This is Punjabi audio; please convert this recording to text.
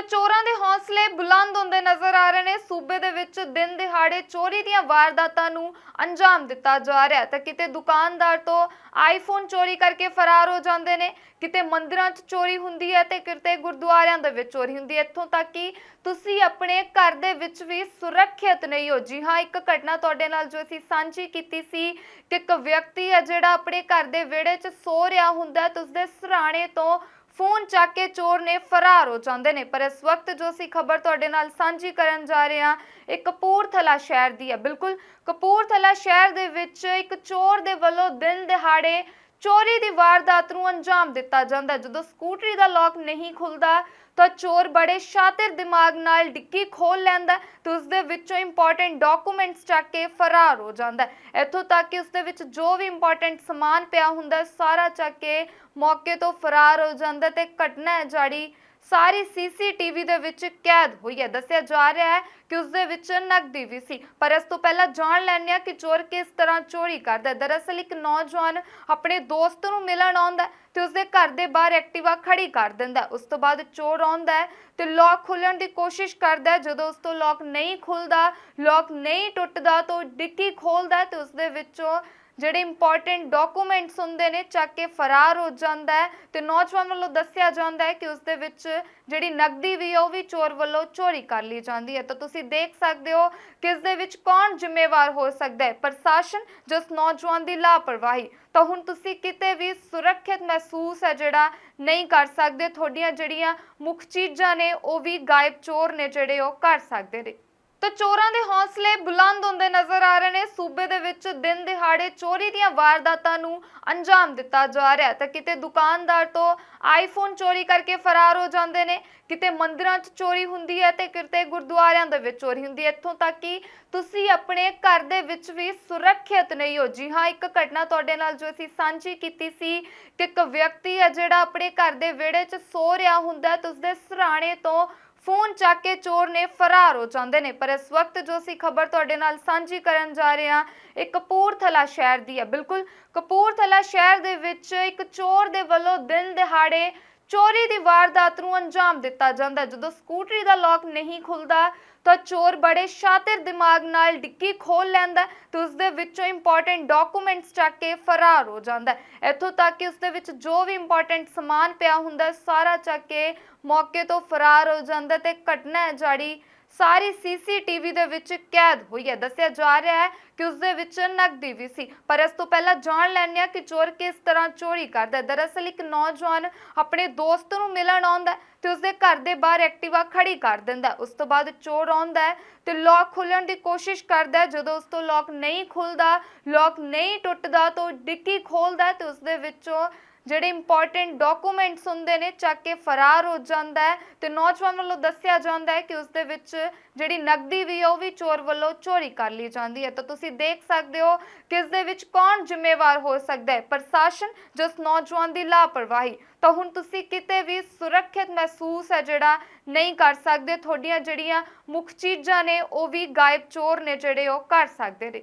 ਤਾਂ ਚੋਰਾਂ ਦੇ ਹੌਸਲੇ ਬੁਲੰਦ ਹੁੰਦੇ ਨਜ਼ਰ ਆ ਰਹੇ ਨੇ। ਸੂਬੇ ਦੇ ਵਿੱਚ ਦਿਨ ਦਿਹਾੜੇ ਚੋਰੀ ਦੀਆਂ ਵਾਰਦਾਤਾਂ ਨੂੰ ਅੰਜਾਮ ਦਿੱਤਾ ਜਾ ਰਿਹਾ ਤਾਂ ਕਿਤੇ ਦੁਕਾਨਦਾਰ ਤੋਂ ਆਈਫੋਨ ਚੋਰੀ ਕਰਕੇ ਫਰਾਰ ਹੋ ਜਾਂਦੇ ਨੇ, ਕਿਤੇ ਮੰਦਿਰਾਂ 'ਚ ਚੋਰੀ ਹੁੰਦੀ ਹੈ ਤੇ ਕਿਤੇ ਗੁਰਦੁਆਰਿਆਂ ਦੇ ਵਿੱਚ ਚੋਰੀ ਹੁੰਦੀ ਹੈ। ਇੱਥੋਂ ਤੱਕ ਕਿ ਤੁਸੀਂ ਆਪਣੇ ਘਰ ਦੇ ਵਿੱਚ ਵੀ ਸੁਰੱਖਿਅਤ ਨਹੀਂ ਹੋ। ਜੀ ਹਾਂ, ਇੱਕ ਘਟਨਾ ਤੁਹਾਡੇ ਨਾਲ ਜੋ ਅਸੀਂ ਸਾਂਝੀ ਕੀਤੀ ਸੀ ਕਿ ਇੱਕ ਵਿਅਕਤੀ ਹੈ ਜਿਹੜਾ ਆਪਣੇ ਘਰ ਦੇ ਵਿਹੜੇ 'ਚ ਸੋ ਰਿਹਾ ਹੁੰਦਾ ਤੇ ਉਸਦੇ ਸਰਾਣੇ ਤੋਂ ਫੋਨ ਚੱਕ ਕੇ ਚੋਰ ਨੇ ਫਰਾਰ ਹੋ ਜਾਂਦੇ ਨੇ, ਪਰ ਇਸ ਵਕਤ ਜੋ ਅਸੀਂ ਖਬਰ ਤੁਹਾਡੇ ਨਾਲ ਸਾਂਝੀ ਕਰਨ ਜਾ ਰਹੇ ਹਾਂ, ਇਹ ਕਪੂਰਥਲਾ ਸ਼ਹਿਰ ਦੀ ਹੈ। ਬਿਲਕੁਲ, ਕਪੂਰਥਲਾ ਸ਼ਹਿਰ ਦੇ ਵਿੱਚ ਇੱਕ ਚੋਰ ਦੇ ਵੱਲੋਂ ਦਿਨ ਦਿਹਾੜੇ ਚੋਰੀ ਦੀ ਵਾਰਦਾਤ ਨੂੰ ਅੰਜਾਮ ਦਿੱਤਾ ਜਾਂਦਾ ਜਦੋਂ ਸਕੂਟਰੀ ਦਾ ਲੋਕ ਨਹੀਂ ਖੁੱਲਦਾ, ਤਾਂ ਚੋਰ ਬੜੇ ਸ਼ਾਤਿਰ ਦਿਮਾਗ ਨਾਲ ਡਿੱਕੀ ਖੋਲ ਲੈਂਦਾ ਤੇ ਉਸ ਦੇ ਵਿੱਚੋਂ ਇੰਪੋਰਟੈਂਟ ਡਾਕੂਮੈਂਟਸ ਚੱਕ ਕੇ ਫਰਾਰ ਹੋ ਜਾਂਦਾ ਇੱਥੋਂ ਤੱਕ ਕਿ ਉਸ ਦੇ ਵਿੱਚ ਜੋ ਵੀ ਇੰਪੋਰਟੈਂਟ ਸਮਾਨ ਪਿਆ ਹੁੰਦਾ ਸਾਰਾ ਚੱਕ ਕੇ ਮੌਕੇ ਤੋਂ ਫਰਾਰ ਹੋ ਜਾਂਦਾ ਤੇ ਘਟਨਾ ਹੈ ਜਿਹੜੀ ਸਾਰੀ ਸੀਸੀਟੀਵੀ ਦੇ ਵਿੱਚ ਕੈਦ ਹੋਈ ਹੈ। ਦੱਸਿਆ ਜਾ ਰਿਹਾ ਹੈ ਕਿ ਉਸ ਦੇ ਵਿੱਚ ਨਕਦੀ ਵੀ ਸੀ। ਪਰ ਇਸ ਤੋਂ ਪਹਿਲਾਂ ਜਾਣ ਲੈਂਦੇ ਹਾਂ ਕਿ ਚੋਰ ਕਿਸ ਤਰ੍ਹਾਂ ਚੋਰੀ ਕਰਦਾ ਦਰਅਸਲ ਇੱਕ ਨੌਜਵਾਨ ਆਪਣੇ ਦੋਸਤ ਨੂੰ ਮਿਲਣ ਆਉਂਦਾ ਹੈ ਤੇ ਉਸਦੇ ਘਰ ਦੇ ਬਾਹਰ ਐਕਟਿਵਾ ਖੜੀ ਕਰ ਦਿੰਦਾ ਉਸ ਤੋਂ ਬਾਅਦ ਚੋਰ ਆਉਂਦਾ ਹੈ ਤੇ ਲੋਕ ਖੋਲਣ ਦੀ ਕੋਸ਼ਿਸ਼ ਕਰਦਾ ਜਦੋਂ ਉਸ ਤੋਂ ਲੋਕ ਨਹੀਂ ਖੁੱਲਦਾ ਲੋਕ ਨਹੀਂ ਟੁੱਟਦਾ ਤਾਂ ਡਿੱਕੀ ਖੋਲਦਾ ਤੇ ਉਸ ਦੇ ਵਿੱਚੋਂ ਜਿਹੜੇ ਇੰਪੋਰਟੈਂਟ ਡਾਕੂਮੈਂਟਸ ਹੁੰਦੇ ਨੇ, ਚੱਕ ਕੇ ਫਰਾਰ ਹੋ ਜਾਂਦਾ ਹੈ ਤੇ ਨੌਜਵਾਨ ਵੱਲੋਂ ਦੱਸਿਆ ਜਾਂਦਾ ਹੈ ਕਿ ਉਸ ਦੇ ਵਿੱਚ ਜਿਹੜੀ ਨਕਦੀ ਵੀ ਹੈ ਉਹ ਵੀ ਚੋਰ ਵੱਲੋਂ ਚੋਰੀ ਕਰ ਲਈ ਜਾਂਦੀ ਹੈ। ਤਾਂ ਤੁਸੀਂ ਦੇਖ ਸਕਦੇ ਹੋ ਕਿ ਇਸ ਦੇ ਵਿੱਚ ਕੌਣ ਜ਼ਿੰਮੇਵਾਰ ਹੋ ਸਕਦਾ ਹੈ। ਪ੍ਰਸ਼ਾਸਨ ਜਿਸ ਨੌਜਵਾਨ ਦੀ ਲਾਪਰਵਾਹੀ। ਤਾਂ ਹੁਣ ਤੁਸੀਂ ਕਿਤੇ ਵੀ ਸੁਰੱਖਿਅਤ ਮਹਿਸੂਸ ਹੈ ਜਿਹੜਾ ਨਹੀਂ ਕਰ ਸਕਦੇ, ਤੁਹਾਡੀਆਂ ਜਿਹੜੀਆਂ ਮੁੱਖ ਚੀਜ਼ਾਂ ਨੇ, ਉਹ ਵੀ ਗਾਇਬ ਚੋਰ ਨੇ ਜਿਹੜੇ ਉਹ ਕਰ ਸਕਦੇ ਨੇ। ਤਾਂ ਚੋਰਾਂ ਦੇ ਹੌਸਲੇ ਬੁਲੰਦ ਹੁੰਦੇ ਨਜ਼ਰ ਆ ਰਹੇ ਨੇ। ਸੂਬੇ ਦੇ ਵਿੱਚ ਦਿਨ ਦਿਹਾੜੇ ਚੋਰੀ ਦੀਆਂ ਵਾਰਦਾਤਾਂ ਨੂੰ ਅੰਜਾਮ ਦਿੱਤਾ ਜਾ ਰਿਹਾ ਤਾਂ ਕਿਤੇ ਦੁਕਾਨਦਾਰ ਤੋਂ ਆਈਫੋਨ ਚੋਰੀ ਕਰਕੇ ਫਰਾਰ ਹੋ ਜਾਂਦੇ ਨੇ, ਕਿਤੇ ਮੰਦਿਰਾਂ 'ਚ ਚੋਰੀ ਹੁੰਦੀ ਹੈ ਤੇ ਕਿਤੇ ਗੁਰਦੁਆਰਿਆਂ ਦੇ ਵਿੱਚ ਚੋਰੀ ਹੁੰਦੀ ਹੈ। ਇੱਥੋਂ ਤੱਕ ਕਿ ਤੁਸੀਂ ਆਪਣੇ ਘਰ ਦੇ ਵਿੱਚ ਵੀ ਸੁਰੱਖਿਅਤ ਨਹੀਂ ਹੋ। ਜੀ ਹਾਂ, ਇੱਕ ਘਟਨਾ ਤੁਹਾਡੇ ਨਾਲ ਜੋ ਅਸੀਂ ਸਾਂਝੀ ਕੀਤੀ ਸੀ ਕਿ ਇੱਕ ਵਿਅਕਤੀ ਹੈ ਜਿਹੜਾ ਆਪਣੇ ਘਰ ਦੇ ਵਿਹੜੇ 'ਚ ਸੋ ਰਿਹਾ ਹੁੰਦਾ ਤੇ ਉਸਦੇ ਸਰਾਣੇ ਤੋਂ ਫੋਨ ਚੱਕ ਕੇ ਚੋਰ ਨੇ ਫਰਾਰ ਹੋ ਜਾਂਦੇ ਨੇ, ਪਰ ਇਸ ਵਕਤ ਜੋ ਅਸੀਂ ਖਬਰ ਤੁਹਾਡੇ ਨਾਲ ਸਾਂਝੀ ਕਰਨ ਜਾ ਰਹੇ ਹਾਂ, ਇਹ ਕਪੂਰਥਲਾ ਸ਼ਹਿਰ ਦੀ ਹੈ। ਬਿਲਕੁਲ, ਕਪੂਰਥਲਾ ਸ਼ਹਿਰ ਦੇ ਵਿੱਚ ਇੱਕ ਚੋਰ ਦੇ ਵੱਲੋਂ ਦਿਨ ਦਿਹਾੜੇ ਚੋਰੀ ਦੀ ਵਾਰਦਾਤ ਨੂੰ ਅੰਜਾਮ ਦਿੱਤਾ ਜਾਂਦਾ ਜਦੋਂ ਸਕੂਟਰੀ ਦਾ ਲੋਕ ਨਹੀਂ ਖੁੱਲਦਾ, ਤਾਂ ਚੋਰ ਬੜੇ ਸ਼ਾਤਿਰ ਦਿਮਾਗ ਨਾਲ ਡਿੱਕੀ ਖੋਲ ਲੈਂਦਾ ਤੇ ਉਸ ਦੇ ਵਿੱਚੋਂ ਇੰਪੋਰਟੈਂਟ ਡਾਕੂਮੈਂਟਸ ਚੱਕ ਕੇ ਫਰਾਰ ਹੋ ਜਾਂਦਾ ਇੱਥੋਂ ਤੱਕ ਕਿ ਉਸ ਦੇ ਵਿੱਚ ਜੋ ਵੀ ਇੰਪੋਰਟੈਂਟ ਸਮਾਨ ਪਿਆ ਹੁੰਦਾ, ਸਾਰਾ ਚੱਕ ਕੇ ਮੌਕੇ ਤੋਂ ਫਰਾਰ ਹੋ ਜਾਂਦਾ ਤੇ ਘਟਨਾ ਹੈ ਜਿਹੜੀ ਸਾਰੀ ਸੀਸੀਟੀਵੀ ਦੇ ਵਿੱਚ ਕੈਦ ਹੋਈ ਹੈ। ਦੱਸਿਆ ਜਾ ਰਿਹਾ ਹੈ ਕਿ ਉਸ ਦੇ ਵਿੱਚ ਨਕਦੀ ਵੀ ਸੀ। ਪਰ ਇਸ ਤੋਂ ਪਹਿਲਾਂ ਜਾਣ ਲੈਂਦੇ ਹਾਂ ਕਿ ਚੋਰ ਕਿਸ ਤਰ੍ਹਾਂ ਚੋਰੀ ਕਰਦਾ ਹੈ। ਦਰਅਸਲ ਇੱਕ ਨੌਜਵਾਨ ਆਪਣੇ ਦੋਸਤ ਨੂੰ ਮਿਲਣ ਆਉਂਦਾ ਹੈ ਤੇ ਉਸਦੇ ਘਰ ਦੇ ਬਾਹਰ ਐਕਟਿਵਾ ਖੜੀ ਕਰ ਦਿੰਦਾ ਹੈ। ਉਸ ਤੋਂ ਬਾਅਦ ਚੋਰ ਆਉਂਦਾ ਹੈ ਤੇ ਲੋਕ ਖੋਲਣ ਦੀ ਕੋਸ਼ਿਸ਼ ਕਰਦਾ ਹੈ। ਜਦੋਂ ਉਸ ਤੋਂ ਲੋਕ ਨਹੀਂ ਖੁੱਲਦਾ ਲੋਕ ਨਹੀਂ ਟੁੱਟਦਾ ਤਾਂ ਉਹ ਡਿੱਕੀ ਖੋਲਦਾ ਹੈ ਤੇ ਉਸ ਦੇ ਵਿੱਚੋਂ ਜਿਹੜੇ ਇੰਪੋਰਟੈਂਟ ਡਾਕੂਮੈਂਟਸ ਹੁੰਦੇ ਨੇ, ਚੱਕ ਕੇ ਫਰਾਰ ਹੋ ਜਾਂਦਾ ਹੈ ਤੇ ਨੌਜਵਾਨ ਵੱਲੋਂ ਦੱਸਿਆ ਜਾਂਦਾ ਹੈ ਕਿ ਉਸ ਦੇ ਵਿੱਚ ਜਿਹੜੀ ਨਕਦੀ ਵੀ ਉਹ ਵੀ ਚੋਰ ਵੱਲੋਂ ਚੋਰੀ ਕਰ ਲਈ ਜਾਂਦੀ ਹੈ। ਤਾਂ ਤੁਸੀਂ ਦੇਖ ਸਕਦੇ ਹੋ ਕਿ ਇਸ ਦੇ ਵਿੱਚ ਕੌਣ ਜ਼ਿੰਮੇਵਾਰ ਹੋ ਸਕਦਾ ਹੈ। ਪ੍ਰਸ਼ਾਸਨ, ਜਿਸ ਨੌਜਵਾਨ ਦੀ ਲਾਪਰਵਾਹੀ। ਤਾਂ ਹੁਣ ਤੁਸੀਂ ਕਿਤੇ ਵੀ ਸੁਰੱਖਿਅਤ ਮਹਿਸੂਸ ਹੈ ਜਿਹੜਾ ਨਹੀਂ ਕਰ ਸਕਦੇ, ਤੁਹਾਡੀਆਂ ਜਿਹੜੀਆਂ ਮੁੱਖ ਚੀਜ਼ਾਂ ਨੇ, ਉਹ ਵੀ ਗਾਇਬ ਚੋਰ ਨੇ ਜਿਹੜੇ ਉਹ ਕਰ ਸਕਦੇ ਨੇ।